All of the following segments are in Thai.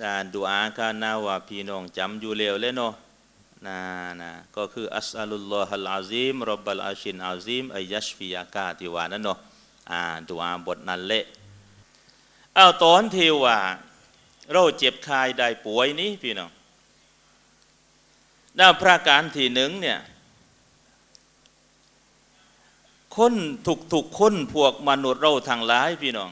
อ่าดูอาคานาว่าพี่น้องจำอยู่แล้วเลยเนาะนะนะก็คืออัสอัลุลลอฮัลอาซิมรบบัลอาชินอาซิมอายัชฟิยากาที่ว่านั่นเนาะอ่าดูอาบทนั้นแหละเอาตอนที่ว่าเราเจ็บคายได้ป่วยนี้พี่น้องด้าพระการที่หนึ่งเนี่ยคนถูกถูกคนพวกมนุษย์เราทั้งหลายพี่น้อง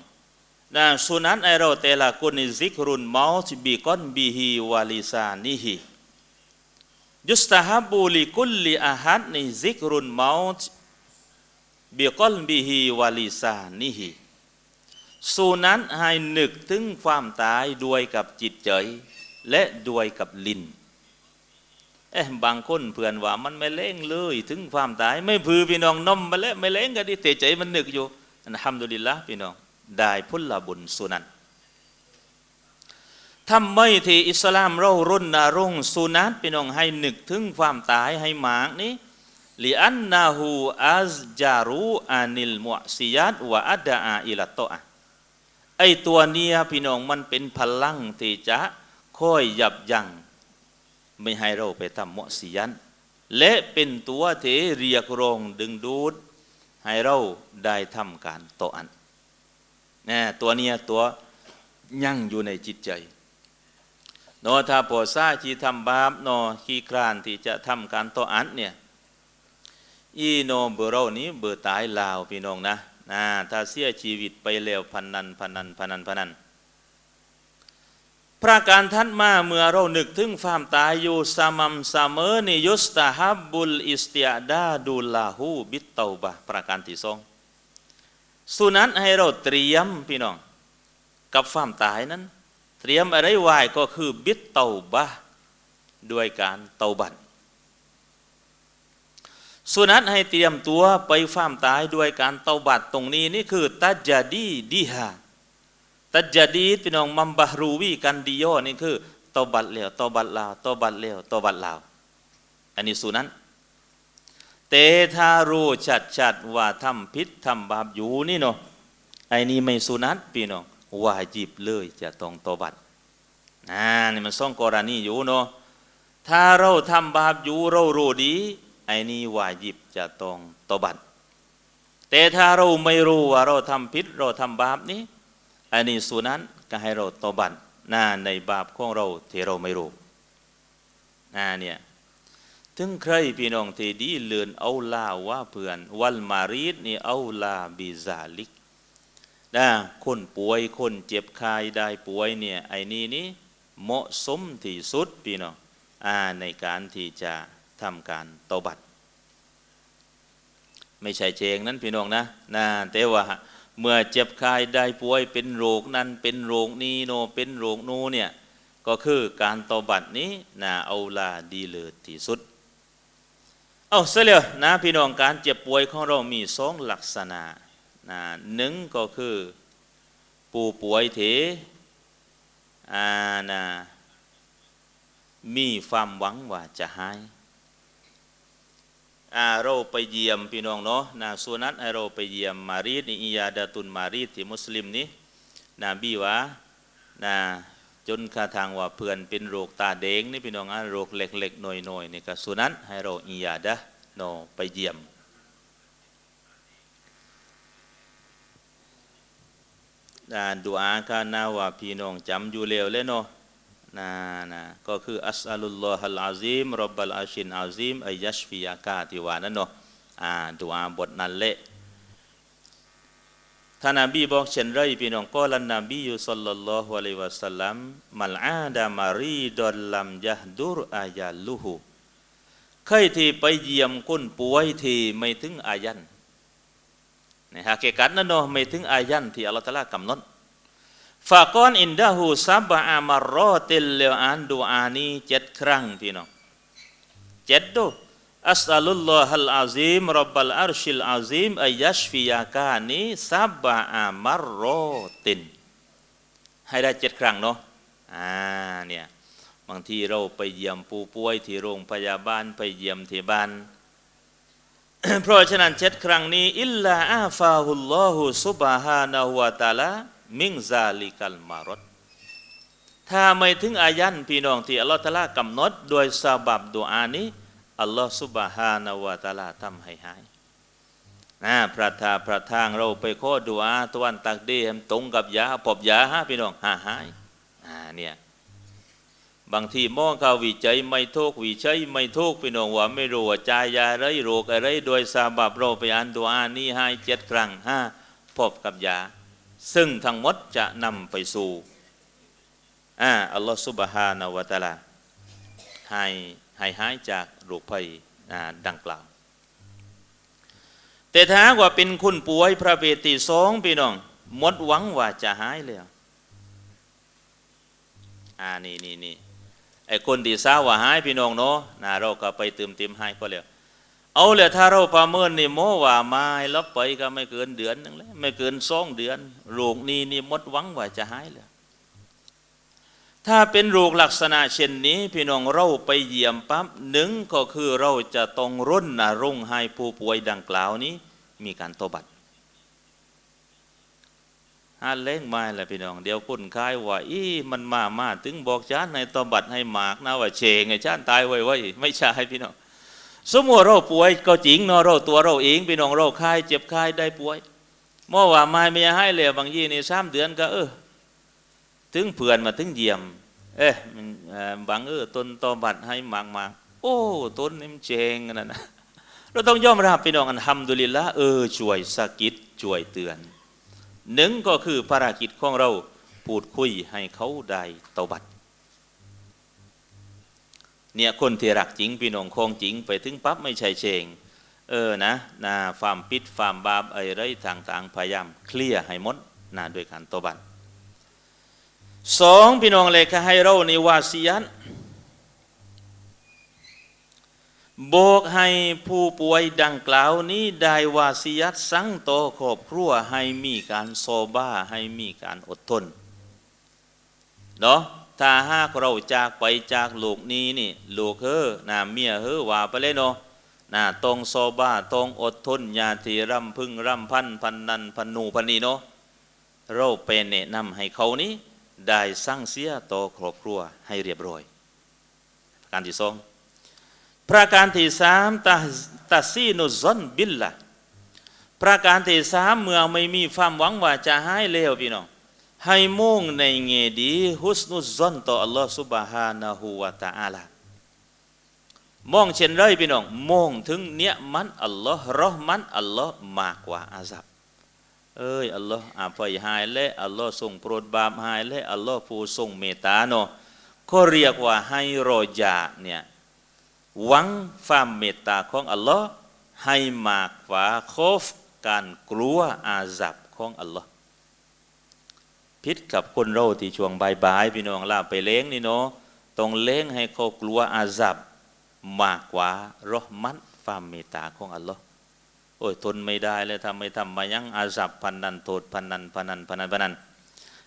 นะสุนันไอเราแต่ละคนนี่ซิกรุนเมาส์บีกอนบีฮีวาลิซานิฮียุสตาฮับูลิกุลลิอาฮัดนี่ซิกรุนเมาส์บีกอนบีฮีวาลิซานิฮีสุนันให้นึกถึงความตายด้วยกับจิตใจและด้วยกับลิ้นเอ๊ะบางคนเพื่อนว่ามันไม่เล่งเลย ถึงความตายไม่พือพี่น้องนมมาแล้วไม่เล่งกันดิเตใจมันนึกอยู่อันทำดุลิลละพี่น้อง ได้พุลบุญสุนันทำไม่ที่อิสลามเรารุ่นนารุ่งสุนัตพี่น้องให้นึกถึงความตายให้หมากนี้ลิอันนาหูอัซจารูอานิลมุซิยัตวะอัดาอิลตโตะไอตัวเนี้ยพี่น้องมันเป็นพลังที่จะค่อยยับยั้งไม่ให้เราไปทำมุสียันและเป็นตัวเทเรียกร้องดึงดูดให้เราได้ทำการโตอัน นะตัวเนี้ยตัวยั่งอยู่ในจิตใจเนอถ้าพอซาที่ทำบาปเนอขี้ครานที่จะทำการต่ออันเนี่ยอีโนเบอร์เรานี้เบอร์ตายลาวพี่น้องนะนะถ้าเสียชีวิตไปแล้วพันนันพันนันพันนันพันนันพระการทัดมาเมื่อเรานึกถึงความตายอยู่สม่ำเสมอนิยุสตาฮับบุลอิสติอาดาดูลาหูบิตเตาบะประการที่สอง สุนัตให้เราเตรียมพี่น้อง กับความตายนั้น เตรียมอะไรไว้ก็คือบิตเตาบะด้วยการเตาบันสุนัตให้เตรียมตัวไปความตายด้วยการเตาบัดตรงนี้นี่คือตัจจดีดิฮาตัจจดีพี่น้องมัมบารูวีกันดิโยนี่คือเตอบัดเลวเตอบัดลาวเตอบัดเลวเตอบัดลาวอันนี้สูนั้น เตทารู้ชัดชัดว่าทำพิษทำบาปอยู่นี่เนาะไอ้นี่ไม่สุนัตพี่น้องวาจิบเลยจะต้องตบัดอ่านี่มันซ่องกรณีอยู่เนาะถ้าเราทำบาปอยู่เรารู้ดี ไอ้นี่วาจิบจะต้องตบัดแต่ถ้าเราไม่รู้ว่าเราทำพิษเราทำบาปนี้อันนี้สุนั้นก็ให้เราตบันหน้าในบาปของเราที่เราไม่รู้น่าเนี่ย ถึงใครพี่น้องที่ดีเลือนเอาลาว่าเพื่อน วัลมารีดนี่เอาลาบิซาลิกนะคนป่วยคนเจ็บคายได้ป่วยเนี่ยไอ้นี่นี่เหมาะสมที่สุดพี่น้องอ่าในการที่จะทำการตบัดไม่ใช่เชงนั้นพี่น้องนะนะแต่ว่าเมื่อเจ็บคายได้ป่วยเป็นโรคนั้นเป็นโรคนี้โนเป็นโรคโนเนี่ยก็คือการตบัดนี้นาเอาลาดีเลยที่สุด เอาเสียเลยนะพี่น้องการเจ็บป่วยของเรามีสองลักษณะนะหนึ่งก็คือปูป่วยเถอานะมีความหวังว่าจะหายเราไปเยี่ยมพี่น้องเนาะนะส่วนนั้นเราไปเยี่ยมมารีดนี่อียาดาตุนมารีดที่มุสลิมนี้นะบีว่านะ จนคาทางว่าเพื่อนเป็นโรคตาแดงนี่พี่น้องอะโรคเล็กๆหน่อยๆนี่ก็ส่วนนั้นให้เราอียาดะเนไปเยี่ยมนดูอาคานาว่าพี่น้องจำอยู่แล้วเลยเนาะนะนะก็คืออัสอัลุลลอฮัลอาซิมรบบัลอาชินอาซิมอายัชฟิยากาที่ว่านั่นเนาะอ่าดูอาบทนั้นเละ ท่านนบีบอกเช่นไรพี่น้องก็ลันนบีอยู่สัลลัลลอฮุอะลัยวะสัลลัมมัลอาดามารีดอลลัมยะดุรอายาลุหูเคยที่ไปเยี่ยมคนป่วยที่ไม่ถึงอายันในฮะเกกัดนั่นเนาะไม่ถึงอายันที่อัลลอฮฺตะลากำหนดฟากอนอินดาหูซับะอามารอติลเลวอันดูอานีเจ็ดครั้งพี่น้องเจ็ดดู อัสลุลลอฮัลอาซิมรับบัลอาร์ชิลอาซิมอายัชฟิยากานีซับะอามารอติน ให้ได้เจ็ดครั้งเนาะอ่าเนี่ยบางทีเราไปเยี่ยมผู้ป่วยที่โรงพยาบาลไปเยี่ยมที่บ้านเพราะฉะนั้นเจ็ดครั้งนี้อิลลาอาฟาฮุลลอฮุซุบฮานะฮุวะตาลามิงซาลิกัลมารดถ้าไม่ถึงอายันพี่น้องที่อัลลอฮฺตะอาลากำหนดโดยสาบับดุอานี้ อัลลอฮฺสุบฮานาวะตาลาทำให้หายนะพระทาพระทางเราไปขอดุอาตวันตักดีมตรงกับยาปอบยาฮะพี่น้องหาหายอ่าเนี่ยบางทีมองเขาวิจัยไม่ทุกวิจัยไม่ทุกพี่น้องว่าไม่รู้ว่าจายาไรโรคอะไรโดยสาบับเราไปอ่านดุอานี้ให้เจ็ดครั้งห้าพบกับยา ซึ่งทั้งหมดจะนำไปสู่อ่าอัลลอฮฺสุบฮานาวะตาลาให้ ให้หายจากโรคภัยดังกล่าว แต่ถ้าว่าเป็นคุณป่วยพระเวทีสองพี่น้องหมดหวังว่าจะหายแล้วอ่านี่นี่นี่ไอ้คนที่ทราบว่าหายพี่น้องเนาะนะเราก็ไปเติมเต็มให้ก็แล้วเอาเลยถ้าเราประเมินนี่โมว่ามาให้รับไปก็ไม่เกินเดือนหนึงแล้วไม่เกินสองเดือนโรคนี้นี่หมดหวังว่าจะหายแล้ว ถ้าเป็นโรคลักษณะเช่นนี้ พี่น้องเราไปเยี่ยมปั๊บหนึ่งก็คือเราจะต้องร่นนรงค์ให้ผู้ป่วยดังกล่าวนี้ มีการตบัตหาเล้งไม้แหละพี่น้อง เดี๋ยวคุณคายว่าอีมันมามาถึงบอกชานในตบัตให้หมากนะว่าเชงไงชานตายไว้ไว้ไม่ใช่พี่น้องสมมติเราป่วยก็จริงเนาะเราตัวเราเองพี่น้องเราคายเจ็บคายได้ป่วยเมื่อว่าไม่ไม่ให้เลยบางยี่นี่สามเดือนก็เออ ถึงเพื่อนมาถึงเยี่ยม เอ๊ะมันบางเออต้นตอบัตให้หมากมาโอ้ต้นนี่มันเจงนั่นนะเราต้องยอมรับพี่น้องอันทำดุลิละเออช่วยสะกิดช่วยเตือนหนึ่งก็คือภารกิจของเราพูดคุยให้เขาได้ตบัตเนี่ยคนที่รักจริงพี่น้องคงจริงไปถึงปั๊บไม่ใช่เชงเออนะนะฟาร์มปิดฟาร์มบาปอไรต่างๆพยายามเคลียร์ให้หมดนะโดยการตบัต สองพี่น้องเลยค่ะให้เราในวาสียันบอกให้ผู้ป่วยดังกล่าวนี้ได้วาสียัตสั่งต่อครอบครัวให้มีการโซบ้าให้มีการอดทนเนาะถ้าหากเราจากไปจากโลกนี้นี่โลกเฮอนาเมียเฮอว่าไปเลยเนาะนะต้องโซบ้าต้องอดทนญาติร่ำพึ่งร่ำพันพันนันพันนูพันนีเนาะเราเป็นแนะนำให้เขานี้ ได้สร้างเสียต่อครอบครัวให้เรียบร้อยการที่สองประการที่สามตัตัซีนุซอนบิลละประการที่สามเมื่อไม่มีความหวังว่าจะหายเลวพี่น้องให้มุ่งในเงดีฮุสนุซอนต่ออัลลอฮฺสุบฮานะฮูวะตะอาลามองเช่นไรพี่น้องมองถึงเนียมันอัลลอฮ์รอห์มันอัลลอฮ์มากกว่าอาซับ เอ้ยอัลลอฮ์อาภัยหายและอัลลอฮ์ทรงโปรดบาปหายและอัลลอฮ์ผู้ทรงเมตตาเนาะก็เรียกว่าให้รอยาเนี่ยหวังความเมตตาของอัลลอฮ์ให้มากกว่าคฟการกลัวอาซับของอัลลอฮ์พิษกับคนเราที่ช่วงบายบายพี่น้องลาไปเล้งนี่เนาะต้องเล้งให้เขากลัวอาซับมากกว่ารอห์มัตความเมตตาของอัลลอฮ์ โอ้ยทนไม่ได้เลยทำไม่ทำมายังอาสับพันนันโทษพันนันพันนันพันนันพันนัน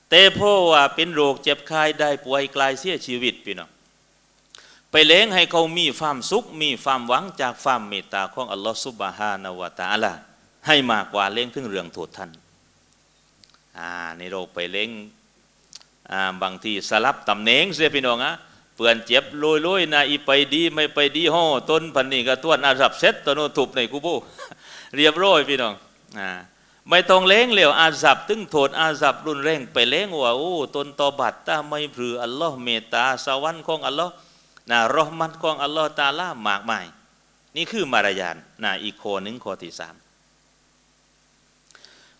แต่เพว่าเป็นโรคเจ็บไข้ได้ป่วยกลายเสียชีวิตพี่น้องไปเล้งให้เขามีความสุขมีความหวังจากความเมตตาของอัลลอฮฺสุบฮานาวะตาลาให้มากกว่าเล้งถึงเรื่องโทษท่านอ่าในโรคไปเล้งอ่าบางทีสลับตำแหน่งเสียพี่น้องอะ เปื่อนเจ็บลอยลอยนะอีไปดีไม่ไปดีห่อต้นพันนี่ก็ต้วนอาสับเซ็ตตัวโนทุบในกูโบเรียบร้อยพี่น้องอ่าไม่ต้องเล้งเหลวอาซับตึงโทษอาซับรุนแรงไปเล้งว่าโอ้ตนตอบัตตาไม่พรืออัลลอฮ์เมตตาสวรรค์ของอัลลอฮ์นะรอห์มัตของอัลลอฮ์ตาลามากมาย นี่คือมารยาทนะอีกข้อหนึ่งข้อที่สาม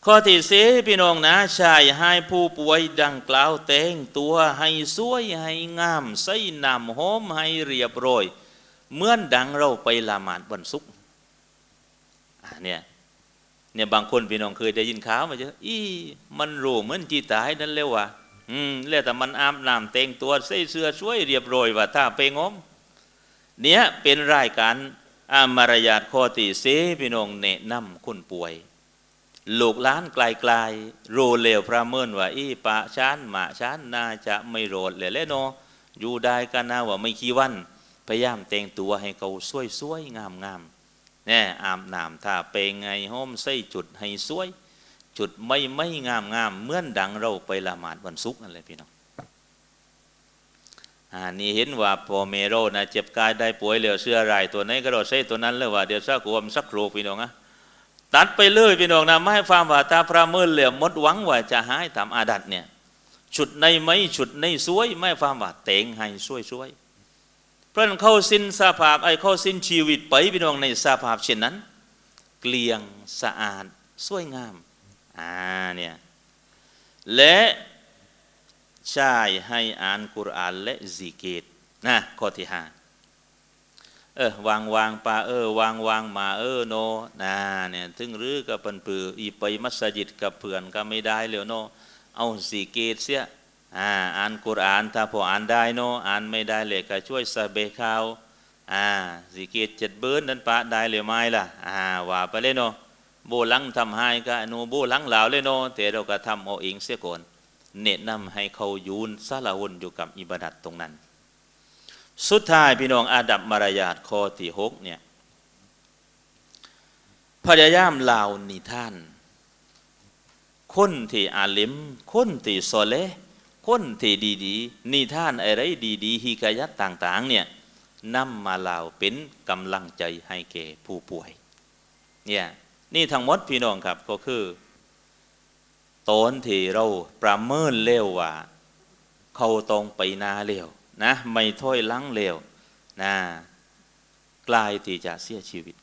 ข้อที่สีพี่น้องนะชายให้ผู้ป่วยดังกล่าวแต่งตัวให้สวยให้งามใส่นำหอมให้เรียบร้อยเหมือนดังเราไปละหมาดวันศุกร์อ่าเนี่ยเนี่ยบางคนพี่น้องเคยได้ยินข่าวมาเจออีมันรู้เหมือนจีตายนั่นแล้ววะอืมแล้วแต่มันอาบน้ำแต่งตัวใส่เสื้อช่วยเรียบร้อยว่าถ้าไปงมเนี่ยเป็นรายการอามารยาทข้อที่เสพี่น้องแนะนำคนป่วย ลูกล้านไกลๆโรเลวประเมินว่าอีปะชานหมาชานน่าจะไม่โรดเลยแหละเนาะอยู่ได้กันนะว่าไม่ขี้วันพยายามแต่งตัวให้เขาสวยๆงามๆเนี่ยอาบน้ำถ้าเป็นไงห้อมใส่จุดให้สวย จุดไม่ไม่งามงามเหมือนดังเราไปละหมาดวันศุกร์นั่นเลยพี่น้องอ่านี่เห็นว่าพอเมโรนะเจ็บกายได้ป่วยเหลือเสื้อรายตัวไหนก็เราใช้ตัวนั้นเลยว่าเดี๋ยวสักวมสักครกพี่น้องอะ ตัดไปเลยพี่น้องนะไม่ให้ความว่าตาพระเมื่อเหลือมมดหวังว่าจะหายตามอาดัตเนี่ยฉุดในไม่ฉุดในสวยไม่ให้ความว่าเตงให้สวยสวยเพราะนั้นเข้าสิ้นสภาพไอ้เข้าสิ้นชีวิตไปพี่น้องในสภาพเช่นนั้น เกลียงสะอาดสวยงามอ่าเนี่ยและชายให้อ่านกุรอานและซิกเกตนะข้อที่ห้า เออวางวางปาเออวางวางมาเออโนนะเนี่ยถึงรื้อกับเปินปืออีไปมัสยิดกับเพื่อนก็ไม่ได้เลยโน เอาซิกเกตเสียอ่าอ่านกุรอานถ้าพออ่านได้โนอ่านไม่ได้เลยก็ช่วยสะเบคาวอ่าซิกเกตเจ็ดเบิร์นนั้นปะได้เลยไหมล่ะอ่าว่าไปเลยโนโบลังทำให้ก็อนูโบลังเหลาเลยโนแต่เราก็ทำเอาเองเสียก่อนแนะนำให้เขายูนสารวนอยู่กับอิบาดัตตรงนั้น สุดท้ายพี่น้องอาดับมารยาทข้อที่หกเนี่ยพยายามเล่านิท่าน คนที่อาลิม คนที่โซเลคนที่ดีๆนิท่านอะไรดีๆฮิกายัตต่าง ๆ เนี่ยนำมาเล่าเป็นกำลังใจให้แก่ผู้ป่วยเนี่ยนี่ทั้งหมดพี่น้องครับก็คือตอนที่เราประเมินเร็วว่า เขาตรงไปนาเร็ว นะไม่ถ้อยลังเลวนะกลายที่จะเสียชีวิต